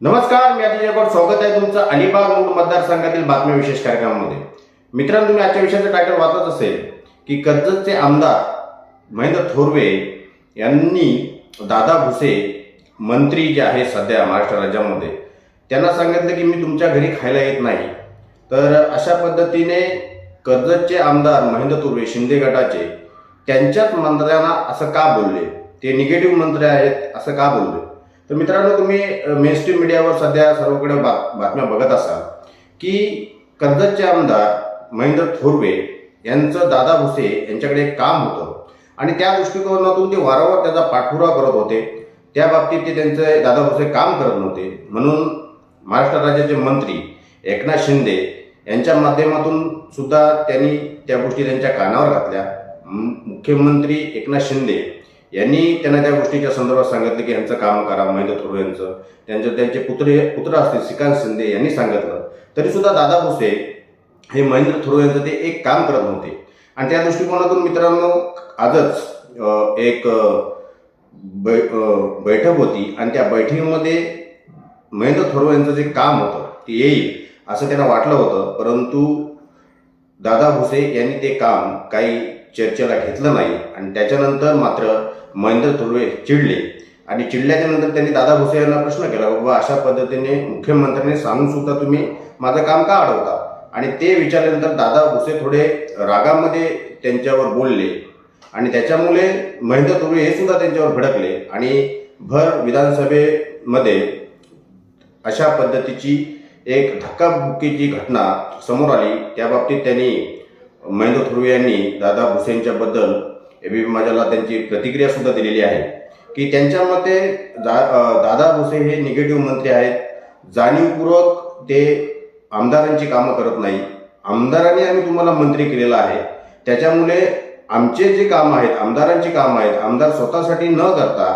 नमस्कार मी अतिशय गोड स्वागत आहे तुमचं अलिबाग मूळ मतदारसंघातील बातम्या विशेष कार्यक्रमामध्ये. मित्रांनो तुम्ही आजच्या विषयाचं टायटल वाचत असेल की कर्जतचे आमदार महेंद्र थोरवे यांनी दादा भुसे मंत्री जे आहे सध्या महाराष्ट्र राज्यामध्ये त्यांना सांगितलं की मी तुमच्या घरी खायला येत नाही. तर अशा पद्धतीने कर्जतचे आमदार महेंद्र थोरवे शिंदे गटाचे त्यांच्याच मंत्र्यांना असं का बोलले? ते निगेटिव्ह मंत्री आहेत असं का बोलले? तर मित्रांनो तुम्ही मेनस्ट्रीम मीडियावर सध्या सर्वकडे बात बातम्या बघत असाल की कर्जतचे आमदार महेंद्र थोरवे यांचं दादा भुसे यांच्याकडे एक काम होतं. आणि त्या दृष्टिकोनातून ते वारंवार त्याचा पाठपुरावा करत होते. त्या बाबतीत ते त्यांचे दादा भुसे काम करत नव्हते. म्हणून महाराष्ट्र राज्याचे मंत्री एकनाथ शिंदे यांच्या माध्यमातून सुद्धा त्यांनी त्या गोष्टी त्यांच्या कानावर घातल्या. मुख्यमंत्री एकनाथ शिंदे यांनी त्यांना त्या गोष्टीच्या संदर्भात सांगितलं की यांचं काम करा महेंद्र थोरवे यांचं. त्यांचे त्यांचे पुत्र पुत्र असतील श्रीकांत शिंदे यांनी सांगितलं. तरी सुद्धा दादा भुसे हे महेंद्र थोरवे यांचं ते एक काम करत नव्हते. आणि त्या दृष्टिकोनातून मित्रांनो आजच एक बै बैठक होती आणि त्या बैठकीमध्ये महेंद्र थोरवे यांचं जे काम होतं ते येईल असं त्यांना वाटलं होतं. परंतु दादा भुसे यांनी ते काम काही चर्चेला घेतलं नाही. आणि त्याच्यानंतर मात्र महेंद्र थोरवे चिडले. आणि चिडल्याच्या नंतर त्यांनी दादा भुसे यांना प्रश्न केला बाबा अशा पद्धतीने मुख्यमंत्र्यांनी सांगून सुद्धा तुम्ही माझं काम का अडवता? आणि ते विचारल्यानंतर दादा भुसे थोडे रागामध्ये त्यांच्यावर बोलले. आणि त्याच्यामुळे महेंद्र थोरवे हे सुद्धा त्यांच्यावर भडकले. आणि भर विधानसभेमध्ये अशा पद्धतीची एक धक्काबुक्कीची घटना समोर आली. त्या बाबतीत त्यांनी महेंद्र थोरवे यांनी दादा भुसेंच्याबद्दल ए बी माझ्याला त्यांची प्रतिक्रिया सुद्धा दिलेली आहे की त्यांच्या मते दा दादा भुसे हे निगेटिव्ह मंत्री आहेत. जाणीवपूर्वक ते आमदारांची कामं करत नाही. आमदारांनी आम्ही तुम्हाला मंत्री केलेला आहे. त्याच्यामुळे आमचे जे काम आहेत आमदारांची कामं आहेत आमदार स्वतःसाठी न करता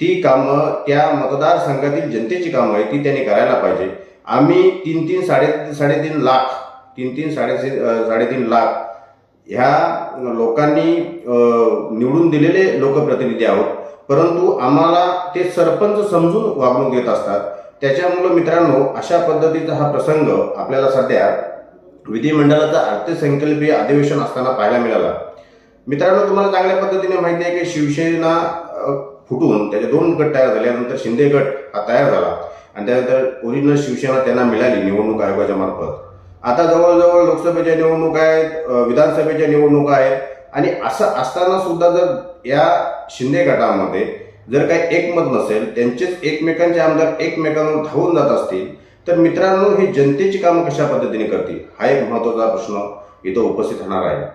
ती कामं त्या मतदारसंघातील जनतेची कामं आहेत ती त्यांनी करायला पाहिजे. आम्ही तीन तीन साडे साडेतीन लाख तीन तीन साडे साडेतीन लाख ह्या लोकांनी निवडून दिलेले लोकप्रतिनिधी आहोत. परंतु आम्हाला ते सरपंच समजून वागणूक देत असतात. त्याच्यामुळं मित्रांनो अशा पद्धतीचा हा प्रसंग आपल्याला सध्या विधिमंडळाचा अर्थसंकल्पीय अधिवेशन असताना पाहायला मिळाला. मित्रांनो तुम्हाला चांगल्या पद्धतीने माहिती आहे की शिवसेना फुटून त्याचे दोन गट तयार झाल्यानंतर शिंदे गट हा तयार झाला. आणि त्यानंतर ओरिजिनल शिवसेना त्यांना मिळाली निवडणूक आयोगाच्या मार्फत. आता जवळजवळ लोकसभेच्या निवडणुका आहेत विधानसभेच्या निवडणुका आहेत. आणि असं असताना सुद्धा जर या शिंदे गटामध्ये जर काही एकमत नसेल त्यांचेच एकमेकांचे आमदार एकमेकांवर धावून जात असतील तर मित्रांनो ही जनतेची कामं कशा पद्धतीने करतील? हा एक महत्त्वाचा प्रश्न इथं उपस्थित होणार आहे.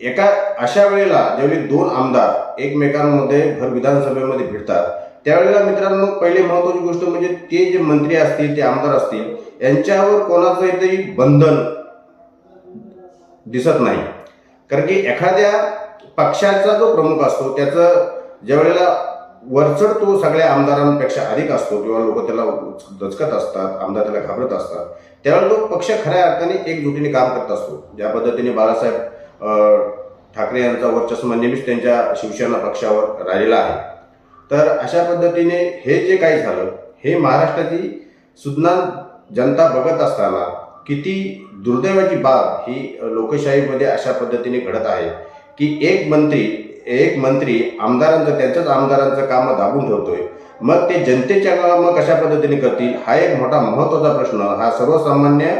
एका अशा वेळेला ज्यावेळी दोन आमदार एकमेकांमध्ये घर विधानसभेमध्ये भिडतात त्यावेळेला मित्रांनो पहिले महत्वाची गोष्ट म्हणजे ते जे मंत्री असतील ते आमदार असतील यांच्यावर कोणाचंही तरी बंधन दिसत नाही. कारण की एखाद्या पक्षाचा जो प्रमुख असतो त्याचं ज्यावेळेला वरचढ तो सगळ्या आमदारांपेक्षा अधिक असतो किंवा लोक त्याला दचकत असतात आमदार त्याला घाबरत असतात त्यावेळेला तो पक्ष खऱ्या अर्थाने एकजुटीने काम करत असतो. ज्या पद्धतीने बाळासाहेब ठाकरे यांचा वर्चस्व म्हणजे नेहमीच त्यांच्या शिवसेना पक्षावर राहिलेला आहे. तर अशा पद्धतीने हे जे काही झालं हे महाराष्ट्राची सुज्ञा जनता बघत असताना किती दुर्दैवाची बाब ही लोकशाहीमध्ये अशा पद्धतीने घडत आहे की एक मंत्री एक मंत्री आमदारांचं त्यांच्याच आमदारांचं कामं दाबून ठेवतोय. मग ते जनतेच्या कामं कशा पद्धतीने करतील? हा एक मोठा महत्त्वाचा प्रश्न. हा सर्वसामान्य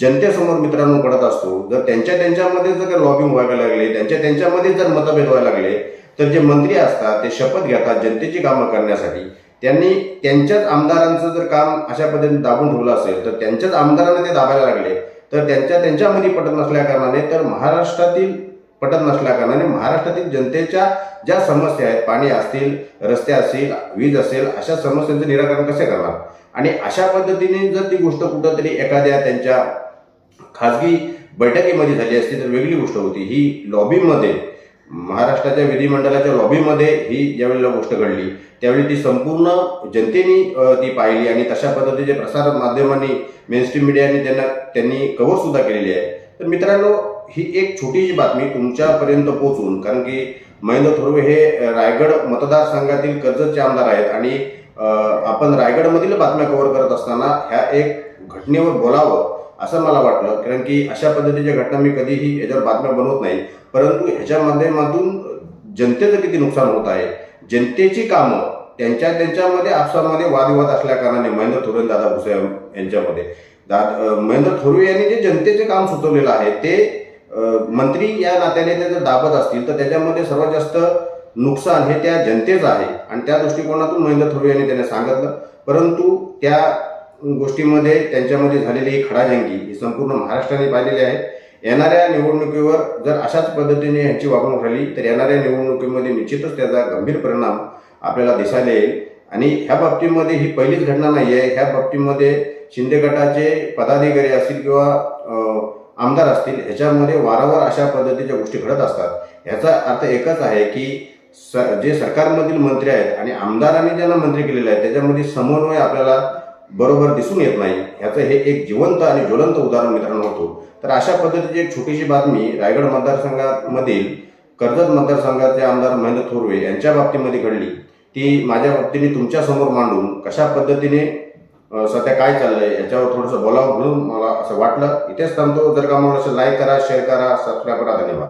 जनतेसमोर मित्रांनो पडत असतो. जर त्यांच्या त्यांच्यामध्ये जर लॉबिंग व्हायला लागले त्यांच्या त्यांच्यामध्ये जर मतभेद व्हायला लागले तर जे मंत्री असतात ते शपथ घेतात जनतेची कामं करण्यासाठी. त्यांनी त्यांच्याच आमदारांचं जर काम अशा पद्धतीने दाबून ठेवलं असेल तर त्यांच्याच आमदारांना ते दाबायला लागले. तर त्यांच्या त्यांच्यामध्ये पटत नसल्या कारणाने तर महाराष्ट्रातील पटत नसल्या कारणाने महाराष्ट्रातील जनतेच्या ज्या समस्या आहेत पाणी असतील रस्ते असतील वीज असेल अशा समस्यांचं निराकरण कसे करणार? आणि अशा पद्धतीने जर ती गोष्ट कुठंतरी एखाद्या त्यांच्या खाजगी बैठकीमध्ये झाली असती तर वेगळी गोष्ट होती. ही लॉबीमध्ये महाराष्ट्राच्या विधिमंडळाच्या लॉबीमध्ये ही ज्यावेळेला गोष्ट घडली त्यावेळी ती संपूर्ण जनतेने ती पाहिली आणि तशा पद्धतीचे प्रसार माध्यमांनी मेनस्ट्रीम मीडियाने त्यांना त्यांनी कव्हर सुद्धा केलेली आहे. तर मित्रांनो ही एक छोटीशी बातमी तुमच्यापर्यंत पोहोचून कारण की महेंद्र थोरवे हे रायगड मतदारसंघातील कर्जतचे आमदार आहेत आणि आपण रायगडमधील बातम्या कव्हर करत असताना ह्या एक घटनेवर बोलावं असं मला वाटलं कारण की अशा पद्धतीच्या घटना मी कधीही याच्यावर बातम्या बनवत नाही. परंतु ह्याच्या माध्यमातून जनतेचं किती नुकसान होत आहे? जनतेची कामं त्यांच्या त्यांच्यामध्ये आपसामध्ये वादविवाद असल्याकारणाने महेंद्र थोरवे दादा भुसे यांच्यामध्ये. दा महेंद्र थोरवे यांनी जे जनतेचे काम सुचवलेलं आहे ते मंत्री या नात्याने ते जर दाबत असतील तर त्याच्यामध्ये सर्वात जास्त नुकसान हे त्या जनतेचं आहे. आणि त्या दृष्टिकोनातून महेंद्र थोरवे यांनी त्यांना सांगितलं. परंतु त्या गोष्टीमध्ये त्यांच्यामध्ये झालेली ही खडाजंगी ही संपूर्ण महाराष्ट्राने पाहिलेली आहे. येणाऱ्या निवडणुकीवर जर अशाच पद्धतीने यांची वागणूक राहिली तर येणाऱ्या निवडणुकीमध्ये निश्चितच त्याचा गंभीर परिणाम आपल्याला दिसायला येईल. आणि ह्या बाबतीमध्ये ही पहिलीच घटना नाही आहे ह्या बाबतीमध्ये शिंदे गटाचे पदाधिकारी असतील किंवा आमदार असतील ह्याच्यामध्ये वारंवार अशा पद्धतीच्या गोष्टी घडत असतात. ह्याचा अर्थ एकच आहे की स जे सरकारमधील मंत्री आहेत आणि आमदारांनी ज्यांना मंत्री केलेले आहेत त्याच्यामध्ये समन्वय आपल्याला बरोबर दिसून येत नाही. ह्याचं हे एक जिवंत आणि ज्वलंत उदाहरण मित्रांनो होतो. तर अशा पद्धतीची एक छोटीशी बातमी रायगड मतदारसंघामधील कर्जत मतदारसंघाचे आमदार महेंद्र थोरवे यांच्या बाबतीमध्ये घडली. ती माझ्या बाबतीने तुमच्यासमोर मांडून कशा पद्धतीने सध्या काय चाललंय याच्यावर थोडंसं बोलावं म्हणून मला असं वाटलं. इथेच थांबतो. जर का मला लाईक करा शेअर करा सबस्क्राईब करा. धन्यवाद.